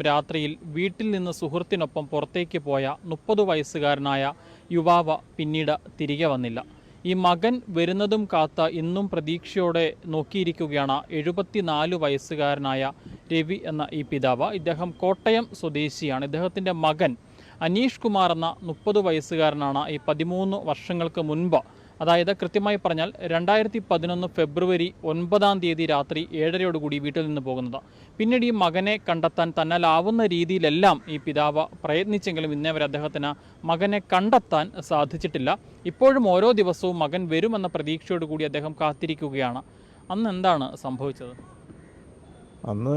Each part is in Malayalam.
രാത്രിയിൽ വീട്ടിൽ നിന്ന് സുഹൃത്തിനൊപ്പം പുറത്തേക്ക് പോയ മുപ്പത് വയസ്സുകാരനായ യുവാവ് പിന്നീട് തിരികെ വന്നില്ല. ഈ മകൻ വരുന്നതും കാത്ത ഇന്നും പ്രതീക്ഷയോടെ നോക്കിയിരിക്കുകയാണ് എഴുപത്തിനാല് വയസ്സുകാരനായ രവി എന്ന ഈ പിതാവ്. ഇദ്ദേഹം കോട്ടയം സ്വദേശിയാണ്. ഇദ്ദേഹത്തിന്റെ മകൻ അനീഷ് കുമാർ എന്ന മുപ്പത് വയസ്സുകാരനാണ് ഈ പതിമൂന്ന് വർഷങ്ങൾക്ക് മുൻപ് അതായത് കൃത്യമായി പറഞ്ഞാൽ രണ്ടായിരത്തി പതിനൊന്ന് ഫെബ്രുവരി ഒൻപതാം തീയതി രാത്രി ഏഴരയോടുകൂടി വീട്ടിൽ നിന്ന് പോകുന്നത്. പിന്നീട് ഈ മകനെ കണ്ടെത്താൻ തന്നാലാവുന്ന രീതിയിലെല്ലാം ഈ പിതാവ് പ്രയത്നിച്ചെങ്കിലും ഇന്നേ വരെ അദ്ദേഹത്തിന് മകനെ കണ്ടെത്താൻ സാധിച്ചിട്ടില്ല. ഇപ്പോഴും ഓരോ ദിവസവും മകൻ വരുമെന്ന പ്രതീക്ഷയോടുകൂടി അദ്ദേഹം കാത്തിരിക്കുകയാണ്. അന്ന് എന്താണ് സംഭവിച്ചത്? അന്ന്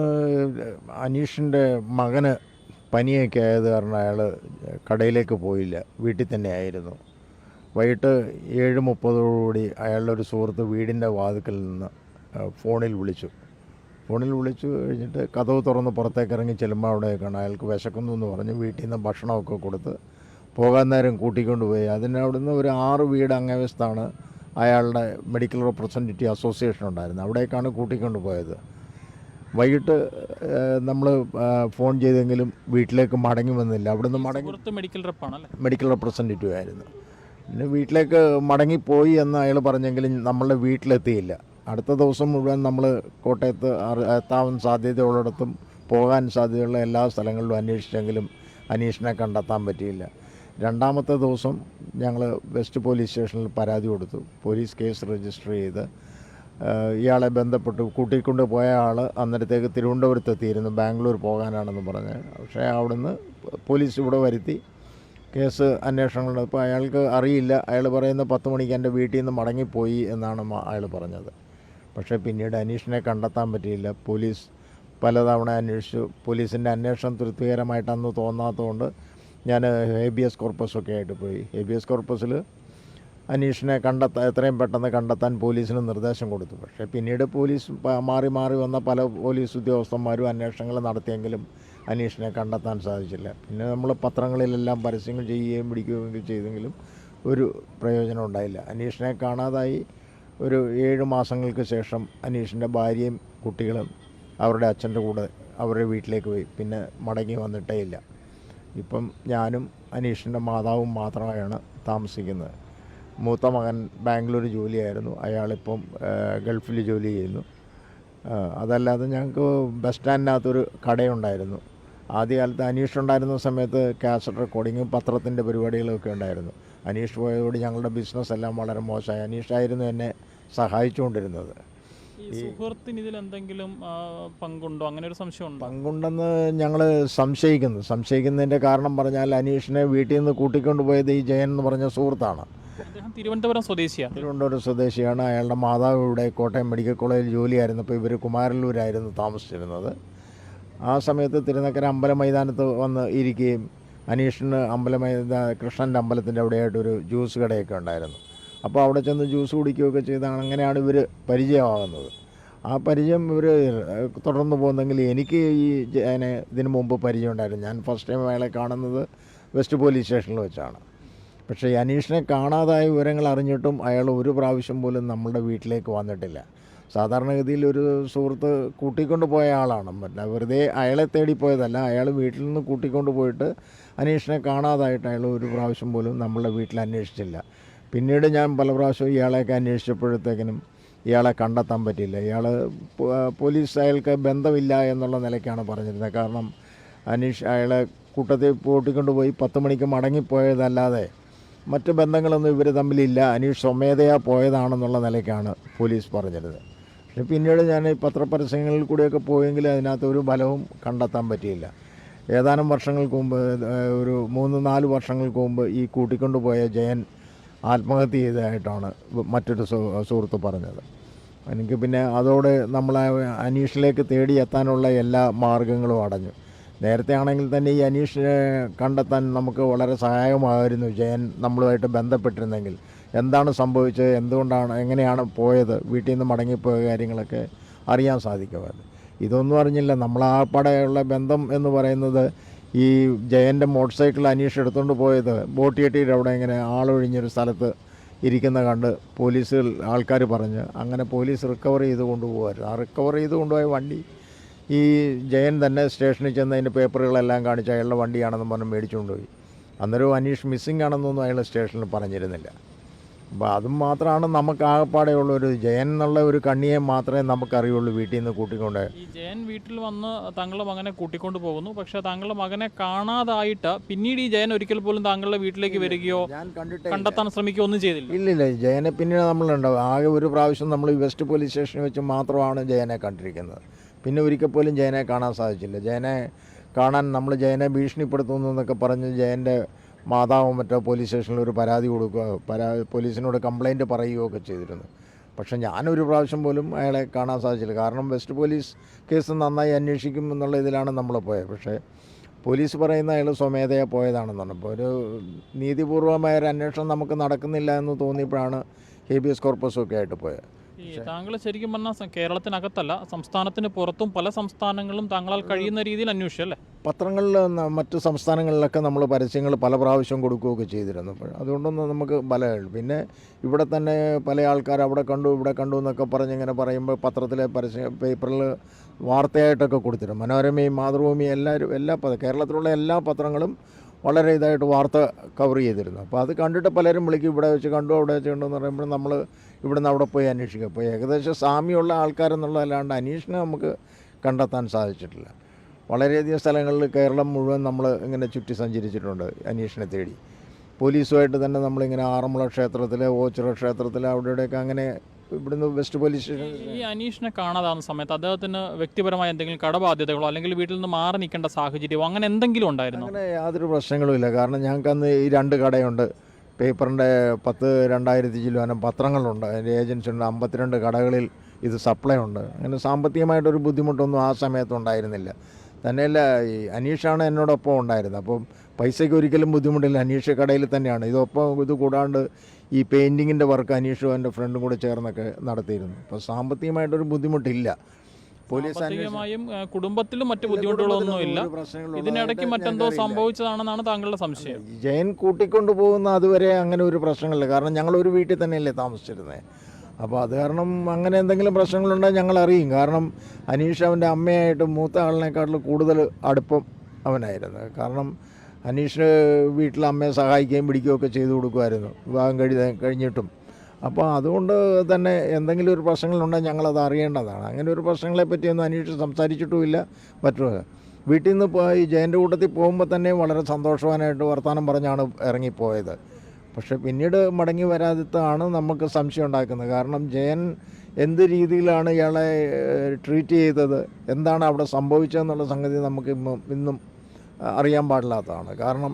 അനീഷിന്റെ മകന് പനിയൊക്കെ ആയത് കാരണം അയാൾ കടയിലേക്ക് പോയില്ല. വീട്ടിൽ തന്നെ ആയിരുന്നു. വൈകിട്ട് ഏഴ് മുപ്പതോടുകൂടി അയാളുടെ ഒരു സുഹൃത്ത് വീടിന്റെ വാതുക്കൽ നിന്ന് ഫോണിൽ വിളിച്ചു. ഫോണിൽ വിളിച്ചു കഴിഞ്ഞിട്ട് കഥവ് തുറന്ന് പുറത്തേക്ക് ഇറങ്ങി ചെല്ലുമ്പോൾ അവിടെയൊക്കെയാണ് അയാൾക്ക് വിശക്കുന്നു എന്ന് പറഞ്ഞ്. വീട്ടിൽ നിന്ന് ഭക്ഷണമൊക്കെ കൊടുത്ത് പോകാൻ നേരം കൂട്ടിക്കൊണ്ട് പോയി. അതിന് അവിടുന്ന് ഒരു ആറ് വീട് അങ്ങേവശത്താണ് അയാളുടെ മെഡിക്കൽ റെപ്രസെന്റേറ്റീവ് അസോസിയേഷൻ ഉണ്ടായിരുന്നത്. അവിടേക്കാണ് കൂട്ടിക്കൊണ്ട് പോയത്. വൈകിട്ട് നമ്മൾ ഫോൺ ചെയ്തെങ്കിലും വീട്ടിലേക്ക് മടങ്ങി വന്നില്ല. അവിടുന്ന് മടങ്ങി മെഡിക്കൽ റെപ്രസെന്റേറ്റീവ് ആയിരുന്നു. പിന്നെ വീട്ടിലേക്ക് മടങ്ങിപ്പോയി എന്ന് അയാൾ പറഞ്ഞെങ്കിലും നമ്മളുടെ വീട്ടിലെത്തിയില്ല. അടുത്ത ദിവസം മുഴുവൻ നമ്മൾ കോട്ടയത്ത് എത്താൻ സാധ്യതയുള്ളിടത്തും പോകാൻ സാധ്യതയുള്ള എല്ലാ സ്ഥലങ്ങളിലും അന്വേഷിച്ചെങ്കിലും അനീഷിനെ കണ്ടെത്താൻ പറ്റിയില്ല. രണ്ടാമത്തെ ദിവസം ഞങ്ങൾ വെസ്റ്റ് പോലീസ് സ്റ്റേഷനിൽ പരാതി കൊടുത്തു. പോലീസ് കേസ് രജിസ്റ്റർ ചെയ്ത് ഇയാളെ ബന്ധപ്പെട്ടു കൂട്ടിക്കൊണ്ട് പോയ ആൾ അന്നേരത്തേക്ക് തിരുവനന്തപുരത്ത് എത്തിയിരുന്നു ബാംഗ്ലൂർ പോകാനാണെന്ന് പറഞ്ഞ്. പക്ഷേ അവിടുന്ന് പോലീസ് ഇവിടെ വരുത്തി. കേസ് അന്വേഷണങ്ങളുണ്ട്. അപ്പോൾ അയാൾക്ക് അറിയില്ല. അയാൾ പറയുന്ന പത്ത് മണിക്ക് എന്റെ വീട്ടിൽ നിന്ന് മടങ്ങിപ്പോയി എന്നാണ് അയാൾ പറഞ്ഞത്. പക്ഷേ പിന്നീട് അനീഷിനെ കണ്ടെത്താൻ പറ്റിയില്ല. പോലീസ് പലതവണ അന്വേഷിച്ചു. പോലീസിന്റെ അന്വേഷണം തൃപ്തികരമായിട്ടന്ന് തോന്നാത്തതുകൊണ്ട് ഞാൻ ഹേബിയസ് കോർപ്പസൊക്കെ ആയിട്ട് പോയി. ഹേബിയസ് കോർപ്പസിൽ അനീഷിനെ കണ്ടെത്താൻ എത്രയും പെട്ടെന്ന് കണ്ടെത്താൻ പോലീസിന് നിർദ്ദേശം കൊടുത്തു. പക്ഷേ പിന്നീട് പോലീസ് മാറി മാറി വന്ന പല പോലീസ് ഉദ്യോഗസ്ഥന്മാരും അന്വേഷണങ്ങൾ നടത്തിയെങ്കിലും അനീഷിനെ കണ്ടെത്താൻ സാധിച്ചില്ല. പിന്നെ നമ്മൾ പത്രങ്ങളിലെല്ലാം പരസ്യങ്ങൾ ചെയ്യുകയും പിടിക്കുകയും ചെയ്തെങ്കിലും ഒരു പ്രയോജനം ഉണ്ടായില്ല. അനീഷിനെ കാണാതായി ഒരു ഏഴ് മാസങ്ങൾക്ക് ശേഷം അനീഷിന്റെ ഭാര്യയും കുട്ടികളും അവരുടെ അച്ഛന്റെ കൂടെ അവരുടെ വീട്ടിലേക്ക് പോയി. പിന്നെ മടങ്ങി വന്നിട്ടേ ഇല്ല. ഇപ്പം ഞാനും അനീഷിന്റെ മാതാവും മാത്രമായാണ് താമസിക്കുന്നത്. മൂത്ത മകൻ ബാംഗ്ലൂർ ജോലിയായിരുന്നു. അയാളിപ്പം ഗൾഫിൽ ജോലി ചെയ്യുന്നു. അതല്ലാതെ ഞങ്ങൾക്ക് ബസ് സ്റ്റാൻഡിനകത്തൊരു കടയുണ്ടായിരുന്നു. ആദ്യകാലത്ത് അനീഷ് ഉണ്ടായിരുന്ന സമയത്ത് കാസറ്റ് റെക്കോർഡിങ്ങും പത്രത്തിന്റെ പരിപാടികളൊക്കെ ഉണ്ടായിരുന്നു. അനീഷ് പോയതോട് ഞങ്ങളുടെ ബിസിനസ് എല്ലാം വളരെ മോശമായി. അനീഷായിരുന്നു എന്നെ സഹായിച്ചുകൊണ്ടിരുന്നത്. സുഹൃത്തിന് ഇതിൽ എന്തെങ്കിലും പങ്കുണ്ടോ? അങ്ങനെ ഒരു സംശയം ഉണ്ടോ? പങ്കുണ്ടെന്ന് ഞങ്ങൾ സംശയിക്കുന്നു. സംശയിക്കുന്നതിന്റെ കാരണം പറഞ്ഞാൽ അനീഷിനെ വീട്ടിൽ നിന്ന് കൂട്ടിക്കൊണ്ടുപോയത് ഈ ജയൻ എന്ന് പറഞ്ഞ സുഹൃത്താണ്. അദ്ദേഹം തിരുവനന്തപുരം സ്വദേശിയാണ്. തിരുവനന്തപുരം സ്വദേശിയാണ്. അയാളുടെ മാതാവ് ഇവിടെ കോട്ടയം മെഡിക്കൽ കോളേജിൽ ജോലിയായിരുന്നപ്പോൾ ഇവർ കുമാരല്ലൂരായിരുന്നു താമസിച്ചിരുന്നത്. ആ സമയത്ത് തിരുനക്കര അമ്പല മൈതാനത്ത് വന്ന് ഇരിക്കുകയും അനീഷിന് അമ്പല മൈതാ കൃഷ്ണന്റെ അമ്പലത്തിന്റെ അവിടെയായിട്ടൊരു ജ്യൂസ് കടയൊക്കെ ഉണ്ടായിരുന്നു. അപ്പോൾ അവിടെ ചെന്ന് ജ്യൂസ് കുടിക്കുകയൊക്കെ ചെയ്താണ്. അങ്ങനെയാണ് ഇവർ പരിചയമാകുന്നത്. ആ പരിചയം ഇവർ തുടർന്ന് പോകുന്നെങ്കിൽ എനിക്ക് ഈ ഇതിന് മുമ്പ് പരിചയം ഉണ്ടായിരുന്നു. ഞാൻ ഫസ്റ്റ് ടൈം അയാളെ കാണുന്നത് വെസ്റ്റ് പോലീസ് സ്റ്റേഷനിൽ വെച്ചാണ്. പക്ഷേ അനീഷിനെ കാണാതായ വിവരങ്ങൾ അറിഞ്ഞിട്ടും അയാൾ ഒരു പ്രാവശ്യം പോലും നമ്മുടെ വീട്ടിലേക്ക് വന്നിട്ടില്ല. സാധാരണഗതിയിൽ ഒരു സുഹൃത്ത് കൂട്ടിക്കൊണ്ട് പോയ ആളാണ്. മറ്റേ വെറുതെ അയാളെ തേടി പോയതല്ല അയാൾ വീട്ടിൽ നിന്ന് കൂട്ടിക്കൊണ്ട് പോയിട്ട് അനീഷിനെ കാണാതായിട്ട് അയാൾ ഒരു പ്രാവശ്യം പോലും നമ്മളുടെ വീട്ടിൽ അന്വേഷിച്ചില്ല. പിന്നീട് ഞാൻ പല പ്രാവശ്യവും ഇയാളെയൊക്കെ അന്വേഷിച്ചപ്പോഴത്തേക്കിനും ഇയാളെ കണ്ടെത്താൻ പറ്റിയില്ല. ഇയാൾ പോലീസ് അയാൾക്ക് ബന്ധമില്ല എന്നുള്ള നിലയ്ക്കാണ് പറഞ്ഞിരുന്നത്. കാരണം അനീഷ് അയാളെ കൂട്ടത്തിൽ കൂട്ടിക്കൊണ്ട് പോയി പത്ത് മണിക്ക് മടങ്ങിപ്പോയതല്ലാതെ മറ്റ് ബന്ധങ്ങളൊന്നും ഇവർ തമ്മിലില്ല. അനീഷ് സ്വമേധയാ പോയതാണെന്നുള്ള നിലയ്ക്കാണ് പോലീസ് പക്ഷെ പിന്നീട് ഞാൻ ഈ പത്രപരസ്യങ്ങളിൽ കൂടിയൊക്കെ പോയെങ്കിൽ അതിനകത്ത് ഒരു ബലവും കണ്ടെത്താൻ പറ്റിയില്ല. ഏതാനും വർഷങ്ങൾക്ക് മുമ്പ് ഒരു മൂന്ന് നാല് വർഷങ്ങൾക്ക് മുമ്പ് ഈ കൂട്ടിക്കൊണ്ടുപോയ ജയൻ ആത്മഹത്യ ചെയ്തതായിട്ടാണ് മറ്റൊരു സുഹൃത്ത് പറഞ്ഞത്. എനിക്ക് പിന്നെ അതോടെ നമ്മൾ അനീഷിലേക്ക് തേടി എത്താനുള്ള എല്ലാ മാർഗങ്ങളും അടഞ്ഞു. നേരത്തെ ആണെങ്കിൽ തന്നെ ഈ അനീഷിനെ കണ്ടെത്താൻ നമുക്ക് വളരെ സഹായകമായിരുന്നു ജയൻ നമ്മളുമായിട്ട് ബന്ധപ്പെട്ടിരുന്നെങ്കിൽ. എന്താണ് സംഭവിച്ചത്? എന്തുകൊണ്ടാണ്? എങ്ങനെയാണ് പോയത്? വീട്ടിൽ നിന്ന് മടങ്ങിപ്പോയ കാര്യങ്ങളൊക്കെ അറിയാൻ സാധിക്കുമായിരുന്നു. ഇതൊന്നും അറിഞ്ഞില്ല. നമ്മളാപ്പടെയുള്ള ബന്ധം എന്ന് പറയുന്നത് ഈ ജയന്റെ മോട്ടോർ സൈക്കിൾ അനീഷ് എടുത്തുകൊണ്ട് പോയത്. ബോട്ടിയെട്ടിയുടെ അവിടെ ഇങ്ങനെ ആളൊഴിഞ്ഞൊരു സ്ഥലത്ത് ഇരിക്കുന്ന കണ്ട് പോലീസുകൾ ആൾക്കാർ പറഞ്ഞ് അങ്ങനെ പോലീസ് റിക്കവർ ചെയ്ത് കൊണ്ടുപോകാറ് ആ റിക്കവർ ചെയ്ത് കൊണ്ടുപോയ വണ്ടി ഈ ജയൻ തന്നെ സ്റ്റേഷനിൽ ചെന്ന് അതിന്റെ പേപ്പറുകളെല്ലാം കാണിച്ച് അയാളുടെ വണ്ടിയാണെന്നും പറഞ്ഞ് മേടിച്ചുകൊണ്ട് പോയി. അന്നേരം അനീഷ് മിസ്സിംഗ് ആണെന്നൊന്നും അയാൾ സ്റ്റേഷനിൽ പറഞ്ഞിരുന്നില്ല. അപ്പോൾ അതും മാത്രമാണ് നമുക്ക് ആകപ്പാടെ ഉള്ള ഒരു ജയൻ എന്നുള്ള ഒരു കണ്ണിയെ മാത്രമേ നമുക്കറിയുള്ളൂ വീട്ടിൽ നിന്ന് കൂട്ടിക്കൊണ്ട്. ഈ ജയൻ വീട്ടിൽ വന്ന് താങ്കളുടെ മകനെ കൂട്ടിക്കൊണ്ട് പോകുന്നു. പക്ഷേ താങ്കളുടെ മകനെ കാണാതായിട്ട് പിന്നീട് ഈ ജയൻ ഒരിക്കൽ പോലും താങ്കളുടെ വീട്ടിലേക്ക് വരികയോ കണ്ടെത്താൻ ശ്രമിക്കുകയോ ഒന്നും ചെയ്തില്ല. ഇല്ലില്ല ജയനെ പിന്നീട് നമ്മളുണ്ടാവും ആകെ ഒരു പ്രാവശ്യം നമ്മൾ ഈ വെസ്റ്റ് പോലീസ് സ്റ്റേഷനിൽ വെച്ച് മാത്രമാണ് ജയനെ കണ്ടിരിക്കുന്നത്. പിന്നെ ഒരിക്കൽ പോലും ജയനെ കാണാൻ സാധിച്ചില്ല. ജയനെ കാണാൻ നമ്മൾ ജയനെ ഭീഷണിപ്പെടുത്തുന്നു എന്നൊക്കെ പറഞ്ഞ് ജയന്റെ മാതാവും മറ്റോ പോലീസ് സ്റ്റേഷനിൽ ഒരു പരാതി കൊടുക്കുക പരാ പോലീസിനോട് കംപ്ലൈന്റ് പറയുകയോ ഒക്കെ ചെയ്തിരുന്നു. പക്ഷെ ഞാനൊരു പ്രാവശ്യം പോലും അയാളെ കാണാൻ സാധിച്ചില്ല. കാരണം വെസ്റ്റ് പോലീസ് കേസ് നന്നായി അന്വേഷിക്കും എന്നുള്ള ഇതിലാണ് നമ്മൾ പോയത്. പക്ഷേ പോലീസ് പറയുന്ന അയാൾ സ്വമേധയാ പോയതാണെന്നാണ് അപ്പോൾ ഒരു നീതിപൂർവമായ ഒരു അന്വേഷണം നമുക്ക് നടക്കുന്നില്ല എന്ന് തോന്നിയപ്പോഴാണ് ഹേബിയസ് കോർപ്പസും ഒക്കെ ആയിട്ട് പോയത്. താങ്കൾ ശരിക്കും പറഞ്ഞാൽ കേരളത്തിനകത്തല്ല സംസ്ഥാനത്തിന് പുറത്തും പല സംസ്ഥാനങ്ങളും താങ്കളാൽ കഴിയുന്ന രീതിയിൽ അന്വേഷിച്ചു അല്ലേ? പത്രങ്ങളിൽ മറ്റു സംസ്ഥാനങ്ങളിലൊക്കെ നമ്മൾ പരസ്യങ്ങൾ പല പ്രാവശ്യം കൊടുക്കുകയൊക്കെ ചെയ്തിരുന്നു. അപ്പോൾ അതുകൊണ്ടൊന്നും നമുക്ക് ബലമുള്ളൂ പിന്നെ ഇവിടെ തന്നെ പല ആൾക്കാർ അവിടെ കണ്ടു ഇവിടെ കണ്ടു എന്നൊക്കെ പറഞ്ഞ് ഇങ്ങനെ പറയുമ്പോൾ പത്രത്തിലെ പരസ്യ പേപ്പറിൽ വാർത്തയായിട്ടൊക്കെ കൊടുത്തിരുന്നു. മനോരമയും മാതൃഭൂമിയും എല്ലാവരും എല്ലാ കേരളത്തിലുള്ള എല്ലാ പത്രങ്ങളും വളരെ ഇതായിട്ട് വാർത്ത കവർ ചെയ്തിരുന്നു. അപ്പോൾ അത് കണ്ടിട്ട് പലരും വിളിക്കും ഇവിടെ വെച്ച് കണ്ടു അവിടെ വെച്ച് കണ്ടു എന്ന് പറയുമ്പോൾ നമ്മൾ ഇവിടുന്ന് അവിടെ പോയി അന്വേഷിക്കുക. അപ്പോൾ ഏകദേശം സാമ്യമുള്ള ആൾക്കാരെന്നുള്ളതല്ലാണ്ട് അന്വേഷണം നമുക്ക് കണ്ടെത്താൻ സാധിച്ചിട്ടില്ല. വളരെയധികം സ്ഥലങ്ങളിൽ കേരളം മുഴുവൻ നമ്മൾ ഇങ്ങനെ ചുറ്റി സഞ്ചരിച്ചിട്ടുണ്ട് അന്വേഷണം തേടി. പോലീസുമായിട്ട് തന്നെ നമ്മളിങ്ങനെ ആറന്മുള ക്ഷേത്രത്തിൽ ഓച്ചിറ ക്ഷേത്രത്തിൽ അവിടെ ഇവിടെയൊക്കെ അങ്ങനെ ഇവിടുന്ന് വെസ്റ്റ് പോലീസ് സ്റ്റേഷൻ ഈ അനീഷിനെ കാണാതാകുന്ന സമയത്ത് അദ്ദേഹത്തിന് വ്യക്തിപരമായ എന്തെങ്കിലും കടബാധ്യതകളോ അല്ലെങ്കിൽ വീട്ടിൽ നിന്ന് മാറി നിൽക്കേണ്ട സാഹചര്യമോ അങ്ങനെ എന്തെങ്കിലും ഉണ്ടായിരുന്നു? അങ്ങനെ യാതൊരു പ്രശ്നങ്ങളും ഇല്ല. കാരണം ഞങ്ങൾക്ക് അന്ന് ഈ രണ്ട് കടയുണ്ട്. പേപ്പറിന്റെ പത്ത് രണ്ടായിരത്തി ചില്ലുവാനം പത്രങ്ങളുണ്ട്. അതിന്റെ ഏജൻസി ഉണ്ട്. അമ്പത്തിരണ്ട് കടകളിൽ ഇത് സപ്ലൈ ഉണ്ട്. അങ്ങനെ സാമ്പത്തികമായിട്ടൊരു ബുദ്ധിമുട്ടൊന്നും ആ സമയത്ത് ഉണ്ടായിരുന്നില്ല. തന്നെയല്ല ഈ അനീഷാണ് എന്നോടൊപ്പം ഉണ്ടായിരുന്നത്. അപ്പം പൈസയ്ക്ക് ഒരിക്കലും ബുദ്ധിമുട്ടില്ല. അനീഷ് കടയിൽ തന്നെയാണ്. ഇതൊപ്പം ഇത് കൂടാണ്ട് ഈ പെയിന്റിങ്ങിന്റെ വർക്ക് അനീഷും എന്റെ ഫ്രണ്ടും കൂടെ ചേർന്നൊക്കെ നടത്തിയിരുന്നു. അപ്പോൾ സാമ്പത്തികമായിട്ടൊരു ബുദ്ധിമുട്ടില്ല. സാമ്പത്തികമായും കുടുംബത്തിലും മറ്റു ബുദ്ധിമുട്ടുകളൊന്നും ഇല്ല ഒരു പ്രശ്നങ്ങളും ഇതിനിടയ്ക്ക് മറ്റെന്തോ സംഭവിച്ചതാണെന്നാണ് താങ്കളുടെ സംശയം. ജയൻ കൂട്ടിക്കൊണ്ടു പോകുന്ന അതുവരെ അങ്ങനെ ഒരു പ്രശ്നങ്ങളില്ല. കാരണം ഞങ്ങൾ ഒരു വീട്ടിൽ തന്നെയല്ലേ താമസിച്ചിരുന്നത് അപ്പോൾ അത് കാരണം അങ്ങനെ എന്തെങ്കിലും പ്രശ്നങ്ങളുണ്ടെങ്കിൽ ഞങ്ങൾ അറിയും. കാരണം അനീഷ് അവന്റെ അമ്മയായിട്ട് മൂത്ത ആളിനെക്കാട്ടിലും കൂടുതൽ അടുപ്പം അവനായിരുന്നു. കാരണം അനീഷ് വീട്ടിൽ അമ്മയെ സഹായിക്കുകയും പിടിക്കുകയും ഒക്കെ ചെയ്തു കൊടുക്കുമായിരുന്നു. വിവാഹം കഴി കഴിഞ്ഞിട്ടും. അപ്പോൾ അതുകൊണ്ട് തന്നെ എന്തെങ്കിലും ഒരു പ്രശ്നങ്ങളുണ്ടെങ്കിൽ ഞങ്ങളത് അറിയേണ്ടതാണ്. അങ്ങനെ ഒരു പ്രശ്നങ്ങളെ പറ്റിയൊന്നും അന്വേഷിച്ച് സംസാരിച്ചിട്ടുമില്ല. മറ്റുള്ള വീട്ടിൽ നിന്ന് പോയി ജയന്റെ കൂട്ടത്തിൽ പോകുമ്പോൾ തന്നെ വളരെ സന്തോഷവാനായിട്ട് വർത്തമാനം പറഞ്ഞാണ് ഇറങ്ങിപ്പോയത്. പക്ഷെ പിന്നീട് മടങ്ങി വരാതിത്താണ് നമുക്ക് സംശയം ഉണ്ടാക്കുന്നത്. കാരണം ജയൻ എന്ത് രീതിയിലാണ് ഇയാളെ ട്രീറ്റ് ചെയ്തത്? എന്താണ് അവിടെ സംഭവിച്ചതെന്നുള്ള സംഗതി നമുക്ക് ഇന്നും അറിയാൻ പാടില്ലാത്തതാണ്. കാരണം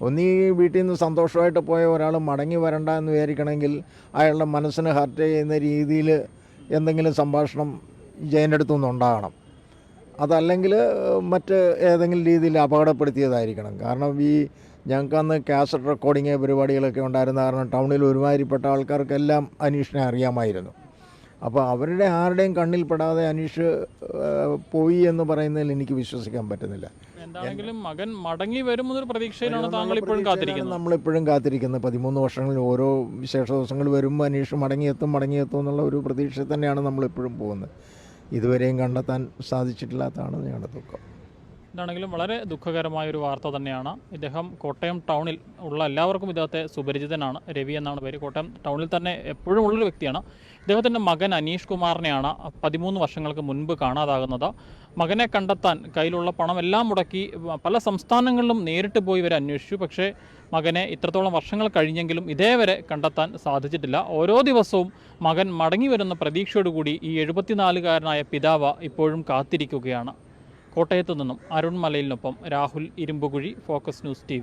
ഒന്നീ വീട്ടിൽ നിന്ന് സന്തോഷമായിട്ട് പോയ ഒരാൾ മടങ്ങി വരണ്ട എന്ന് വിചാരിക്കണമെങ്കിൽ അയാളുടെ മനസ്സിന് ഹർട്ട് ചെയ്യുന്ന രീതിയിൽ എന്തെങ്കിലും സംഭാഷണം ജയന്റെ അടുത്തുനിന്ന് ഉണ്ടാകണം. അതല്ലെങ്കിൽ മറ്റ് ഏതെങ്കിലും രീതിയിൽ അപകടപ്പെടുത്തിയതായിരിക്കണം. കാരണം ഈ ഞങ്ങൾക്ക് അന്ന് കാസറ്റ് റെക്കോർഡിങ് പരിപാടികളൊക്കെ ഉണ്ടായിരുന്ന കാരണം ടൗണിൽ ഒരുമാതിരിപ്പെട്ട ആൾക്കാർക്കെല്ലാം അനീഷിനെ അറിയാമായിരുന്നു. അപ്പോൾ അവരുടെ ആരുടെയും കണ്ണിൽപ്പെടാതെ അനീഷ് പോയി എന്ന് പറയുന്നതിൽ എനിക്ക് വിശ്വസിക്കാൻ പറ്റുന്നില്ല. എന്താണെങ്കിലും മകൻ മടങ്ങി വരുമെന്നൊരു പ്രതീക്ഷയിലാണ് താങ്കൾ ഇപ്പോഴും കാത്തിരിക്കുന്നത്. നമ്മളിപ്പോഴും കാത്തിരിക്കുന്നത്. പതിമൂന്ന് വർഷങ്ങളിൽ ഓരോ വിശേഷ ദിവസങ്ങൾ വരുമ്പോൾ അനീഷ് മടങ്ങിയെത്തും മടങ്ങിയെത്തും എന്നുള്ള ഒരു പ്രതീക്ഷ തന്നെയാണ് നമ്മളിപ്പോഴും പോകുന്നത്. ഇതുവരെയും കണ്ടെത്താൻ സാധിച്ചിട്ടില്ലാത്തതാണ് ഞങ്ങളുടെ ദുഃഖം. ഇതാണെങ്കിലും വളരെ ദുഃഖകരമായ ഒരു വാർത്ത തന്നെയാണ്. ഇദ്ദേഹം കോട്ടയം ടൗണിൽ ഉള്ള എല്ലാവർക്കും ഇദ്ദേഹത്തെ സുപരിചിതനാണ്. രവി എന്നാണ് പേര്. കോട്ടയം ടൗണിൽ തന്നെ എപ്പോഴും ഉള്ളൊരു വ്യക്തിയാണ്. ഇദ്ദേഹത്തിന്റെ മകൻ അനീഷ് കുമാറിനെയാണ് പതിമൂന്ന് വർഷങ്ങൾക്ക് മുൻപ് കാണാതാകുന്നത്. മകനെ കണ്ടെത്താൻ കയ്യിലുള്ള പണം എല്ലാം മുടക്കി പല സംസ്ഥാനങ്ങളിലും നേരിട്ട് പോയി ഇവരെ അന്വേഷിച്ചു. പക്ഷേ മകനെ ഇത്രത്തോളം വർഷങ്ങൾ കഴിഞ്ഞെങ്കിലും ഇതേവരെ കണ്ടെത്താൻ സാധിച്ചിട്ടില്ല. ഓരോ ദിവസവും മകൻ മടങ്ങി വരുന്ന പ്രതീക്ഷയോടുകൂടി ഈ എഴുപത്തിനാലുകാരനായ പിതാവ് ഇപ്പോഴും കാത്തിരിക്കുകയാണ്. കോട്ടയത്ത് നിന്നും Arun മലയിലിനൊപ്പം Rahul Irumbukuzhi focus news T